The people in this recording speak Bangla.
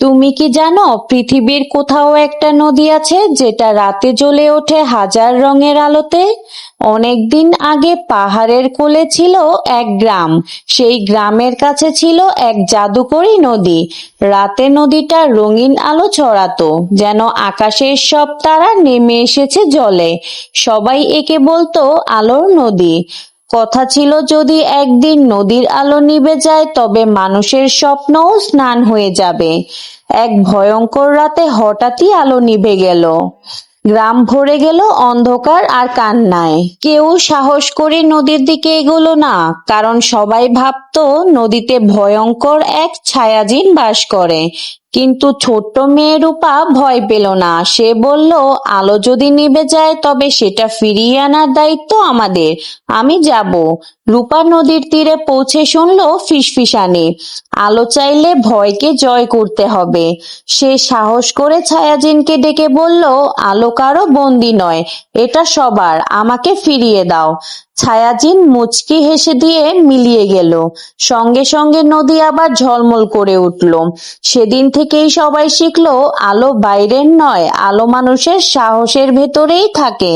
তুমি কি জানো, পৃথিবীর কোথাও একটা নদী আছে যেটা রাতে জ্বলে ওঠে হাজার রঙের আলোতে? অনেকদিন আগে পাহাড়ের কোলে ছিল এক গ্রাম। সেই গ্রামের কাছে ছিল এক জাদুকরী নদী। রাতে নদীটা রঙিন আলো ছড়াতো, যেন আকাশের সব তারা নেমে এসেছে জলে। সবাই একে বলতো, আলোর নদী। কথা ছিল, যদি একদিন নদীর আলো নিভে যায়, তবে মানুষের স্বপ্নও স্নান হয়ে যাবে। এক ভয়ঙ্কর রাতে হঠাৎই আলো নিভে গেল। গ্রাম ভরে গেল অন্ধকার আর কান্নায়। কেউ সাহস করে নদীর দিকে এগোলো না, কারণ সবাই ভাবতো নদীতে ভয়ঙ্কর এক ছায়াজিন বাস করে। কিন্তু ছোট্ট মেয়ে রূপা ভয় পেল না। সে বলল, আলো যদি নিভে যায়, তবে সেটা ফিরিয়ে আনার দায়িত্ব আমাদের। আমি যাব। রূপা নদীর তীরে পৌঁছে শুনলো ফিসফিসানি। আলো চাইলে ভয়কে জয় করতে হবে। সে সাহস করে ছায়াজিনকে ডেকে বলল, আলো কারও বন্দি নয়, এটা সবার। আমাকে ফিরিয়ে দাও। ছায়াজিন মুচকি হেসে দিয়ে মিলিয়ে গেল। সঙ্গে সঙ্গে নদী আবার ঝলমল করে উঠল। সেদিন থেকেই সবাই শিখলো, আলো বাইরের নয়, আলো মানুষের সাহসের ভেতরেই থাকে।